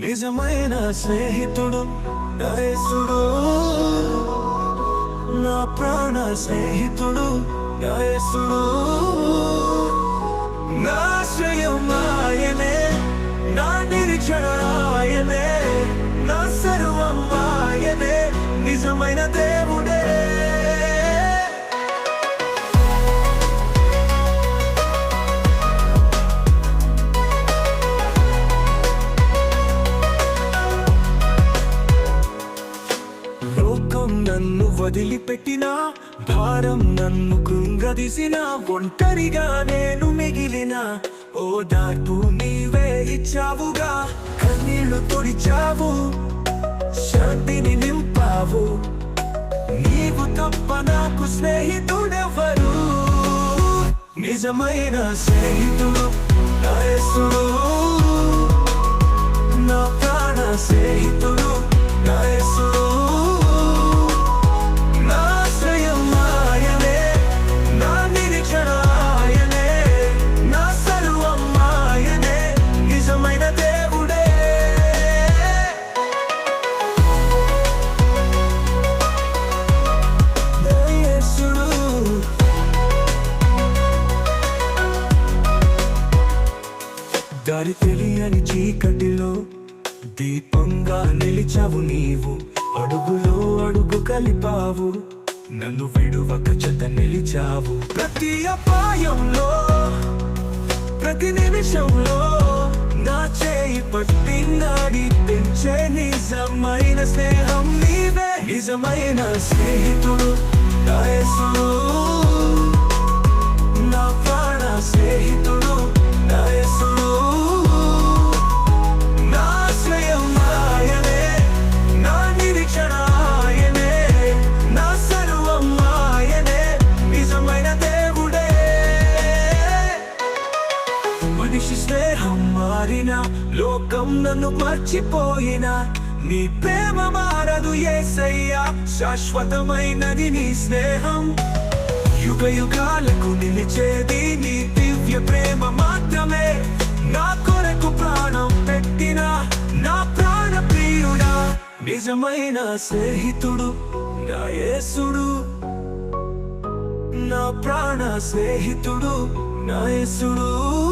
నిజమైన స్నేహితుడు నరేసుడు నా ప్రాణ స్నేహితుడు నరేసుడు నా ఆశ్రయం ఆయనే నా నిరీక్షణ ఆయనే. దూరం నన్ను వదిలిపెట్టిన భారం నన్ను కృంగదీసిన ఒంటరిగా నేను మిగిలిన ఓ దాటు నీవే ఇచ్చావుగా కన్నీళ్ళు తుడిచావు శాంతిని నింపావు. నీవు తప్ప నాకు స్నేహితుడెవరు? నిజమైన స్నేహితుడు నా యేసుడు. నా ప్రాణ స్నేహితుడు నా దారి తెలియని చీకటిలో దీపంగా నిలిచావు నీవు. అడుగులో అడుగు కలిపావు. నన్ను విడువక చెత్త నిలిచావు. ప్రతి అపాయంలో ప్రతి నిమిషంలో నా చేయి పట్టి నడిపించే నిజమైన స్నేహం నీవే. నిజమైన స్నేహితుడు దయసుడు మనిషి స్నేహం మారిన లోకం నన్ను మర్చిపోయిన నీ ప్రేమ మారదు ఏసయ్యా శాశ్వతమైనది నీ స్నేహం. యుగ యుగాలకు నిలిచేది నీ దివ్య ప్రేమ మాత్రమే. నా కొరకు ప్రాణం పెట్టిన నా ప్రాణ ప్రియుడా. నిజమైన స్నేహితుడు నా యేసుడు. నా ప్రాణ స్నేహితుడు నా యేసుడు.